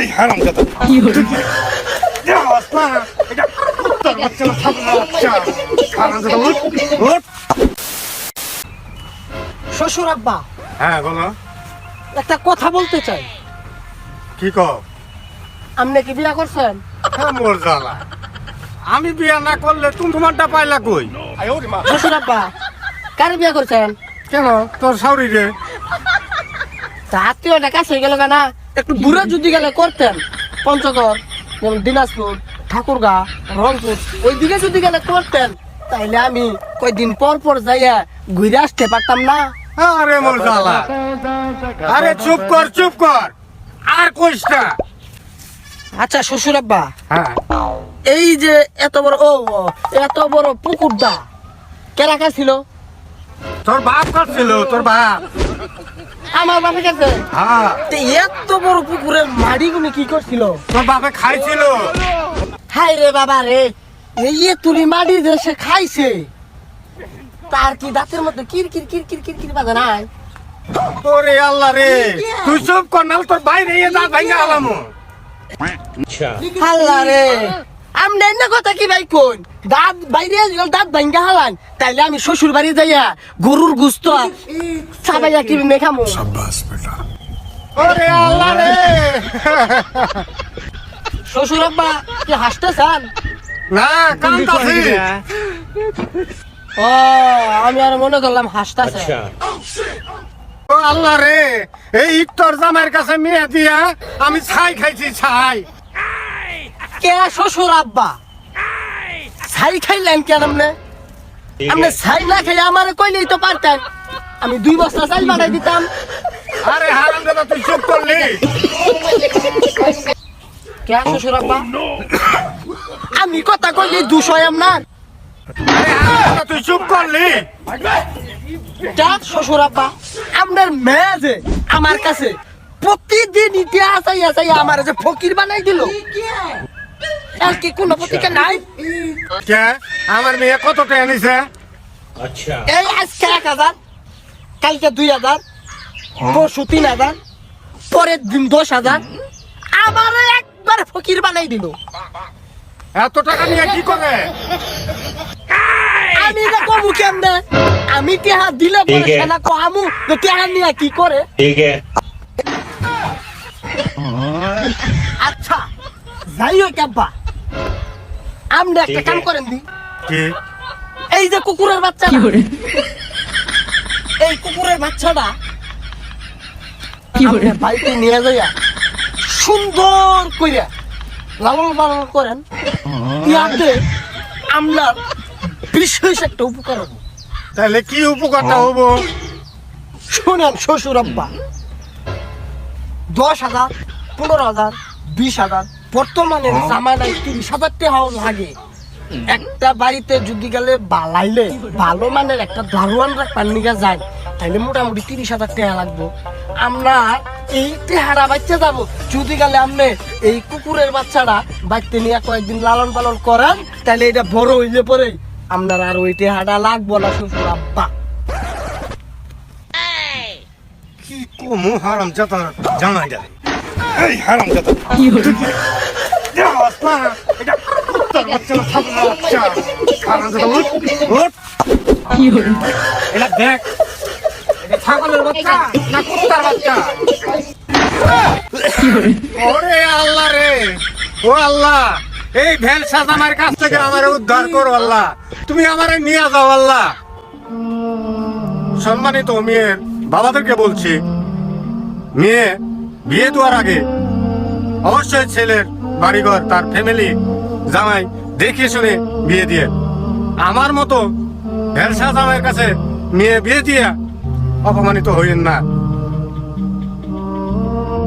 এই হারাম না না শ্বশুর আব্বা হ্যাঁ বলো। একটা কথা বলতে চাই। কি কও? আপনি কি বিয়া করছেন? হ্যাঁ মোর জ্বালা। আমি বিয়া না করলে তুমি তোমারটা পাইলা কই? শ্বশুর আব্বা কার বিয়া করছেন? কেন? তোর সাউরি রে। তা আত্মীয়টা কাছে গেল না একটু দূরে যদি গেলে করতেন। পঞ্চগড় যেমন দিনাজপুর ঠাকুরগা রংপুর ওই দিকে যদি গেলে করতেন তাইলে আমি কয়দিন পর পর যাইয়া ঘুরে আসতে পারতাম না। আরে মোর আরে চুপ কর চুপ কর। আর কইস না। আচ্ছা শ্বশুর আব্বা হ্যাঁ। এই যে এত বড় ও ও, এত বড় পুকুরটা কেরাকা ছিল তোর বাপ কাটছিল তোর বাপ। আমার বাপে কাছে হ্যাঁ। তো এত বড় পুকুরের মাড়ি গুনি কি করছিল? তোর বাপে খাইছিল। হাই রে বাবা রে এই তুলি মাটি যে সে খাইছে তার কি দাঁতের মধ্যে কির কির কির কির কির কির বাজে নাই? ওরে আল্লাহ রে। তুই চুপ কর নাল তোর বাইরে দাঁত ভাঙা আলাম। আল্লাহ রে। আমনে না কথা কি ভাই কোন? দাঁত বাইরে গেল দাঁত ভাঙ্গা হালান। তাইলে আমি শ্বশুর বাড়ি যাইয়া গরুর গুস্ত সাবাইয়া কি মেখামু ওরে আল্লাহ রে! শ্বশুর আব্বা কি হাসতেছেন? না কান্দাছি ও আমি আর মনে করলাম হাসতেছে। ও আল্লাহ রে এই ইফতার জামাইয়ের কাছে মেয়ে দিয়া আমি ছাই খাইছি ছাই। কে শ্বশুর আব্বা? ছাই খাইলেন কেন আপনি? আপনি ছাই না খাই আমার কইলেই তো পারতেন। আমি দুই বস্তা চাল বানাই দিতাম। আরে হারাম দাদা তুই চুপ করলি। কে শ্বশুর আব্বা? আমি কথা কইলি দুশো আপনার। তুই চুপ করলি। কে শ্বশুর আব্বা? আপনার মেয়ে যে আমার কাছে প্রতিদিন ইতে আসাই আসাই আমার যে ফকির বানাই দিল। আর কি কোনো নাই? আমার মেয়ে কত টাকা নিছে? আচ্ছা। এই আজকে এক হাজার কালকে দুই হাজার হ্যাঁ। পরশু তিন হাজার পরের দিন দশ হাজার। আমার একবার ফকির বানাই দিল। এত টাকা নিয়ে কি করে? আমি না কবু কেমনে? আমি টেহা দিলে পরে সেনা কহামু যে টেহা নিয়ে কি করে? ঠিক আচ্ছা যাই হোক আব্বা। আপনি একটা কাম করেন দি। কি? এই যে কুকুরের বাচ্চা এই কুকুরের বাচ্চাটা আপনি বাড়িতে নিয়ে যাইয়া সুন্দর কইরা লালন পালন করেন। ইয়াতে আপনার বিশেষ একটা উপকার হবে। তাহলে কি উপকারটা হব? শুনেন শ্বশুর আব্বা দশ হাজার পনেরো হাজার বিশ হাজার বর্তমানে জামানায় তিরিশ হাজার টাকাও লাগে। একটা বাড়িতে যদি গেলে বালাইলে ভালো মানের একটা দারোয়ান রাখবার নিয়ে যায় তাহলে মোটামুটি তিরিশ হাজার টাকা লাগবে। আমরা এই টেহারা বাচ্চা যাব। যদি গেলে আপনি এই কুকুরের বাচ্চাটা বাচ্চা নিয়ে কয়েকদিন লালন পালন করেন তাহলে এটা বড় হইলে পরে আপনার আর ওই টেহাটা লাগবো না শ্বশুর আব্বা। কি কমু হারাম জাতা জামাই যাবে এই হারাম এটা দেখ। ছাগলের বাচ্চা না কুত্তার বাচ্চা? ওরে আল্লাহ রে। ও আল্লাহ এই ভ্যান সাজামার কাছ থেকে আমার উদ্ধার করো আল্লাহ। তুমি আমারে নিয়ে যাও আল্লাহ। সম্মানিত মেয়ের বাবাদেরকে বলছি মেয়ে বিয়ে দেওয়ার আগে অবশ্যই ছেলের বাড়িঘর, তার ফ্যামিলি জামাই দেখে শুনে বিয়ে দিয়ে। আমার মতো ভ্যালসা জামাইয়ের কাছে মেয়ে বিয়ে দিয়ে অপমানিত হইন না।